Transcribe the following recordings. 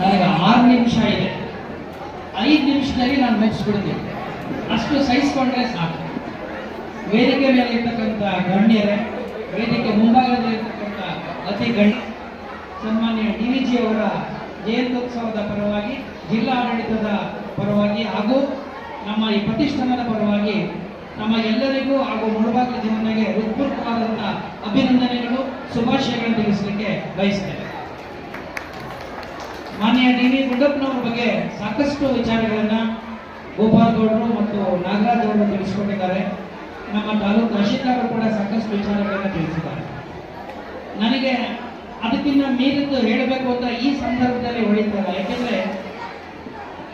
ನನಗೆ ಆರು ನಿಮಿಷ ಇದೆ. ಐದು ನಿಮಿಷದಲ್ಲಿ ನಾನು ಮೆಚ್ಚಿಬಿಡ್ತೀನಿ ಅಷ್ಟು ಸಹಿಸ್ಕೊಂಡ್ರೆ ಸಾಕು. ವೇದಿಕೆ ಮೇಲೆ ಇರ್ತಕ್ಕಂಥ ಗಣ್ಯರೇ, ವೇದಿಕೆ ಮುಂಭಾಗದಲ್ಲಿರ್ತಕ್ಕಂಥ ಅತಿ ಗಣ್ಯ, ಸನ್ಮಾನ್ಯ ಡಿ ವಿ ಜಿ ಅವರ ಜಯಂತ್ಯೋತ್ಸವದ ಪರವಾಗಿ ಜಿಲ್ಲಾಡಳಿತದ ಪರವಾಗಿ ಹಾಗೂ ನಮ್ಮ ಈ ಪ್ರತಿಷ್ಠಾನದ ಪರವಾಗಿ ನಮ್ಮ ಎಲ್ಲರಿಗೂ ಹಾಗೂ ಮುಳುಬಾಗಿಲು ಜನತೆಗೆ ಹೃತ್ಪೂರ್ವಕವಾದಂಥ ಅಭಿನಂದನೆಗಳು, ಶುಭಾಶಯಗಳನ್ನು ತಿಳಿಸಲಿಕ್ಕೆ ಬಯಸ್ತೇನೆ. ಮಾನ್ಯ ಡಿ ವಿ ಗುಡ್ಡಪ್ಪನವ್ರ ಬಗ್ಗೆ ಸಾಕಷ್ಟು ವಿಚಾರಗಳನ್ನು ಗೋಪಾಲ್ ಗೌಡರು ಮತ್ತು ನಾಗರಾಜ್ ಅವರು ತಿಳಿಸ್ಕೊಂಡಿದ್ದಾರೆ. ನಮ್ಮ ತಾಲೂಕು ತಹಶೀಲ್ದಾರರು ಕೂಡ ಸಾಕಷ್ಟು ವಿಚಾರಗಳನ್ನು ತಿಳಿಸಿದ್ದಾರೆ. ನನಗೆ ಅದಕ್ಕಿಂತ ಮೀರಿದ್ದು ಹೇಳಬೇಕು ಅಂತ ಈ ಸಂದರ್ಭದಲ್ಲಿ ಹೊಳಿತಲ್ಲ. ಯಾಕೆಂದ್ರೆ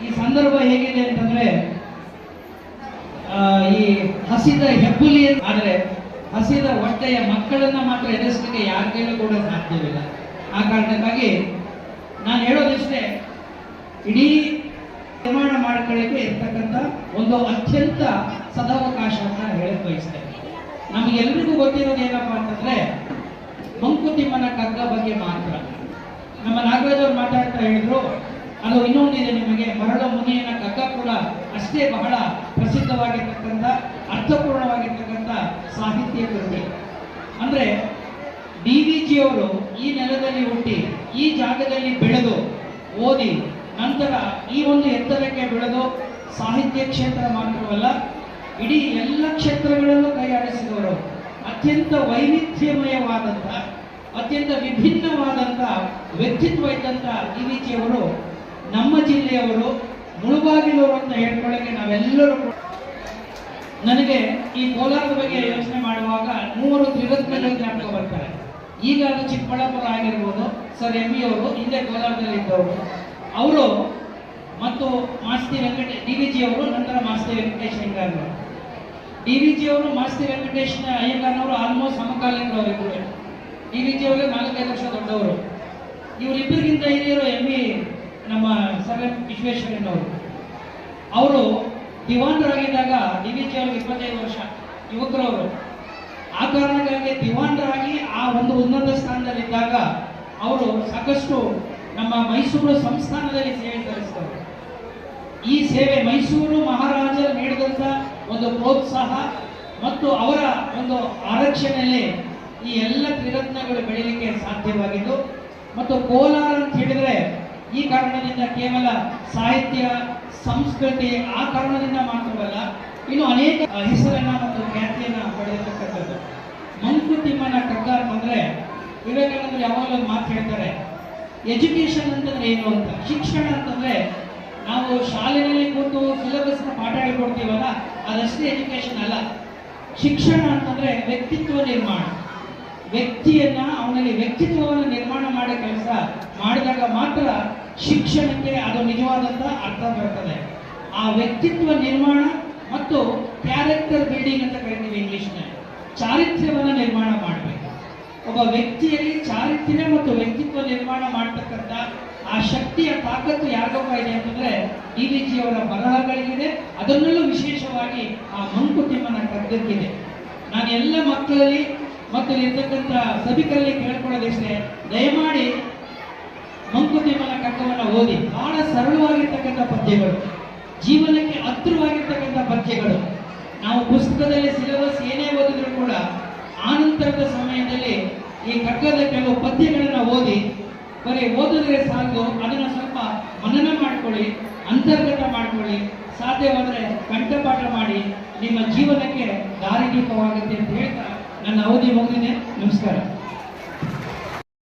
ಈ ಸಂದರ್ಭ ಹೇಗಿದೆ ಅಂತಂದ್ರೆ ಈ ಹಸಿದ ಹೆಬ್ಬುಲಿ ಆದರೆ ಹಸಿದ ಹೊಟ್ಟೆಯ ಮಕ್ಕಳನ್ನ ಮಾತ್ರ ಎದುರಿಸಲಿಕ್ಕೆ ಯಾರ ಕೂಡ ಸಾಧ್ಯವಿಲ್ಲ. ಆ ಕಾರಣಕ್ಕಾಗಿ ನಾನು ಹೇಳೋದಿಷ್ಟೇ, ಇಡೀ ನಿರ್ಮಾಣ ಮಾಡ್ಕೊಳ್ಳಿಕ್ಕೆ ಇರ್ತಕ್ಕಂಥ ಒಂದು ಅತ್ಯಂತ ಸದಾವಕಾಶವನ್ನು ಹೇಳಕ್ ಬಯಸ್ತೇನೆ. ನಮಗೆಲ್ರಿಗೂ ಗೊತ್ತಿರೋದು ಏನಪ್ಪಾ ಅಂತಂದ್ರೆ, ಮಂಕುತಿಮ್ಮನ ಕಗ್ಗ ಬಗ್ಗೆ ಮಾತ್ರ. ನಮ್ಮ ನಾಗರಾಜ್ ಅವರು ಮಾತಾಡ್ತಾ ಹೇಳಿದ್ರು, ಅದು ಇನ್ನೊಂದಿದೆ ನಿಮಗೆ, ಮರಳ ಮುನಿಯನ ಕಗ್ಗ ಕೂಡ ಅಷ್ಟೇ ಬಹಳ ಪ್ರಸಿದ್ಧವಾಗಿರ್ತಕ್ಕಂಥ, ಅರ್ಥಪೂರ್ಣವಾಗಿರ್ತಕ್ಕಂಥ ಸಾಹಿತ್ಯ ಕೃತಿ ಅಂದ್ರೆ ಡಿ ವಿ ಜಿಯವರು ಈ ನೆಲದಲ್ಲಿ ಹುಟ್ಟಿ, ಈ ಜಾಗದಲ್ಲಿ ಬೆಳೆದು ಓದಿ, ನಂತರ ಈ ಒಂದು ಎತ್ತರಕ್ಕೆ ಬೆಳೆದು ಸಾಹಿತ್ಯ ಕ್ಷೇತ್ರ ಮಾತ್ರವಲ್ಲ, ಇಡೀ ಎಲ್ಲ ಕ್ಷೇತ್ರಗಳಲ್ಲೂ ಕೈಯಾಡಿಸಿದವರು. ಅತ್ಯಂತ ವೈವಿಧ್ಯಮಯವಾದಂಥ, ಅತ್ಯಂತ ವಿಭಿನ್ನವಾದಂಥ ವ್ಯಕ್ತಿತ್ವ ಇದ್ದಂಥ ಡಿ ವಿ ಜಿ ಅವರು ನಮ್ಮ ಜಿಲ್ಲೆಯವರು ಮುಳುಬಾಗಿಲವರು ಅಂತ ಹೇಳ್ಕೊಳ್ಳೋಕೆ ನಾವೆಲ್ಲರೂ ನನಗೆ ಈ ಕೋಲಾರದ ಬಗ್ಗೆ ಯೋಚನೆ ಮಾಡುವಾಗ ಮೂವರು ತ್ರಿರತ್ನಗಳು ಜ್ಞಾಪಕ ಬರ್ತಾರೆ ಈಗ ಅದು ಚಿಕ್ಕಬಳ್ಳಾಪುರ ಆಗಿರ್ಬೋದು ಸರ್ ಎಂ ಇ ಅವರು ಹಿಂದೆ ಕೋಲಾರದಲ್ಲಿ ಇದ್ದವರು. ಅವರು ಮತ್ತು ಮಾಸ್ತಿ ವೆಂಕಟೇ, ಡಿ ವಿ ಜಿ ಅವರು, ನಂತರ ಮಾಸ್ತಿ ವೆಂಕಟೇಶ್ ಅಯ್ಯಂಗಾರ್ನವರು ಡಿ ವಿ ಜಿ ಅವರು, ಮಾಸ್ತಿ ವೆಂಕಟೇಶ್ ಅಯ್ಯಂಗಾರ್ನವರು ಆಲ್ಮೋಸ್ಟ್ ಸಮಕಾಲೀನರು ಅವರಿಬ್ಬರು ಡಿ ವಿ ಜಿ ಅವರಿಗೆ ನಾಲ್ಕೈದು ವರ್ಷ ದೊಡ್ಡವರು. ಇವರಿಬ್ಬರಿಗಿಂತ ಹಿರಿಯರು ಎಂ ಇ ನಮ್ಮ ಸರ್ ಎಂ ವಿಶ್ವೇಶ್ವರಯ್ಯನವರು. ಅವರು ದಿವಾನರಾಗಿದ್ದಾಗ ಡಿ ವಿ ಜಿ ಅವ್ರಿಗೆ ಇಪ್ಪತ್ತೈದು ವರ್ಷ. ಯುವಕರವರು ಆ ಕಾರಣಕ್ಕಾಗಿ ದಿವಾನರಾಗಿ ಆ ಒಂದು ಉನ್ನತ ಸ್ಥಾನದಲ್ಲಿದ್ದಾಗ ಅವರು ಸಾಕಷ್ಟು ನಮ್ಮ ಮೈಸೂರು ಸಂಸ್ಥಾನದಲ್ಲಿ ಸೇವೆ ಸಲ್ಲಿಸಿದರು. ಈ ಸೇವೆ ಮೈಸೂರು ಮಹಾರಾಜರು ನೀಡಿದಂಥ ಒಂದು ಪ್ರೋತ್ಸಾಹ ಮತ್ತು ಅವರ ಒಂದು ಆರಕ್ಷಣೆಯಲ್ಲಿ ಈ ಎಲ್ಲ ತ್ರಿರತ್ನಗಳು ಬೆಳೀಲಿಕ್ಕೆ ಸಾಧ್ಯವಾಗಿದ್ದು, ಮತ್ತು ಕೋಲಾರ ಅಂತ ಹೇಳಿದರೆ ಈ ಕಾರಣದಿಂದ ಕೇವಲ ಸಾಹಿತ್ಯ, ಸಂಸ್ಕೃತಿ ಆ ಕಾರಣದಿಂದ ಮಾತ್ರವಲ್ಲ, ಇನ್ನು ಅನೇಕ ಹೆಸರನ್ನ ಮತ್ತು ಖ್ಯಾತಿಯನ್ನ ಪಡೆದಿರ್ತಕ್ಕಂಥದ್ದು ಮಂಕುತಿಮ್ಮನ ಕಗ್ಗ ಅಂತಂದ್ರೆ ವಿವೇಕಾನಂದರು ಯಾವಾಗಲೂ ಒಂದು ಮಾತು ಹೇಳ್ತಾರೆ ಎಜುಕೇಶನ್ ಅಂತಂದ್ರೆ ಏನು ಅಂತ? ಶಿಕ್ಷಣ ಅಂತಂದ್ರೆ ನಾವು ಶಾಲೆಯಲ್ಲಿ ಕೂತು ಸಿಲೆಬಸ್ನ ಪಾಠ ಹೇಳ್ಕೊಡ್ತೀವಲ್ಲ, ಅದಷ್ಟೇ ಎಜುಕೇಶನ್ ಅಲ್ಲ. ಶಿಕ್ಷಣ ಅಂತಂದ್ರೆ ವ್ಯಕ್ತಿತ್ವ ನಿರ್ಮಾಣ. ವ್ಯಕ್ತಿಯನ್ನ ಅವನಲ್ಲಿ ವ್ಯಕ್ತಿತ್ವವನ್ನು ನಿರ್ಮಾಣ ಮಾಡೋ ಕೆಲಸ ಮಾಡಿದಾಗ ಮಾತ್ರ ಶಿಕ್ಷಣಕ್ಕೆ ಅದು ನಿಜವಾದಂತ ಅರ್ಥ ಬರ್ತದೆ. ಆ ವ್ಯಕ್ತಿತ್ವ ನಿರ್ಮಾಣ ಮತ್ತು ಕ್ಯಾರೆಕ್ಟರ್ ಬಿಲ್ಡಿಂಗ್ ಅಂತ ಕರಿತೀವಿ ಇಂಗ್ಲಿಷ್ನಲ್ಲಿ. ಚಾರಿತ್ರ್ಯವನ್ನು ನಿರ್ಮಾಣ ಮಾಡಬೇಕು. ಒಬ್ಬ ವ್ಯಕ್ತಿಯಲ್ಲಿ ಚಾರಿತ್ರ್ಯ ಮತ್ತು ವ್ಯಕ್ತಿತ್ವ ನಿರ್ಮಾಣ ಮಾಡ್ತಕ್ಕಂಥ ಆ ಶಕ್ತಿಯ ತಾಕತ್ತು ಯಾರಿಗೊಬ್ಬ ಇದೆ ಅಂತಂದ್ರೆ ಡಿ ವಿ ಜಿ ಅವರ ಬರಹಗಳಿಗಿದೆ. ಅದನ್ನಲ್ಲೂ ವಿಶೇಷವಾಗಿ ಆ ಮಂಕುತಿಮ್ಮನ ಕಗ್ಗಕ್ಕಿದೆ. ನಾನು ಎಲ್ಲ ಮಕ್ಕಳಲ್ಲಿ ಮತ್ತು ಇರ್ತಕ್ಕಂಥ ಸಭಿಕರಲ್ಲಿ ಕೇಳ್ಕೊಳ್ಳೋದಿಷ್ಟೇ, ದಯಮಾಡಿ ಮಂಕುತಿಮ್ಮನ ಕಗ್ಗವನ್ನು ಓದಿ. ಬಹಳ ಸರಳವಾಗಿರ್ತಕ್ಕಂಥ ಪದ್ಯಗಳು. ಜೀವನಕ್ಕೆ ಹತ್ತಿರವಾಗಿರ್ತಕ್ಕಂಥ ಪದ್ಯಗಳು. ನಾವು ಪುಸ್ತಕದಲ್ಲಿ ಸಿಲೆಬಸ್ ಏನೇ ಓದಿದ್ರು ಕೂಡ ಆನಂತರದ ಸಮಯದಲ್ಲಿ ಈ ಕಗ್ಗದ ಕೆಲವು ಪದ್ಯಗಳನ್ನು ಓದಿ, ಬರೀ ಓದಿದ್ರೆ ಸಾಕು, ಅದನ್ನು ಸ್ವಲ್ಪ ಮನನ ಮಾಡ್ಕೊಳ್ಳಿ, ಅಂತರ್ಗತ ಮಾಡ್ಕೊಳ್ಳಿ, ಸಾಧ್ಯವಾದರೆ ಕಂಠಪಾಠ ಮಾಡಿ, ನಿಮ್ಮ ಜೀವನಕ್ಕೆ ದಾರಿದೀಪವಾಗುತ್ತೆ ಅಂತ ಹೇಳ್ತಾ ನನ್ನ ಅವಧಿ ಮುಗಿದಿದೆ. ನಮಸ್ಕಾರ.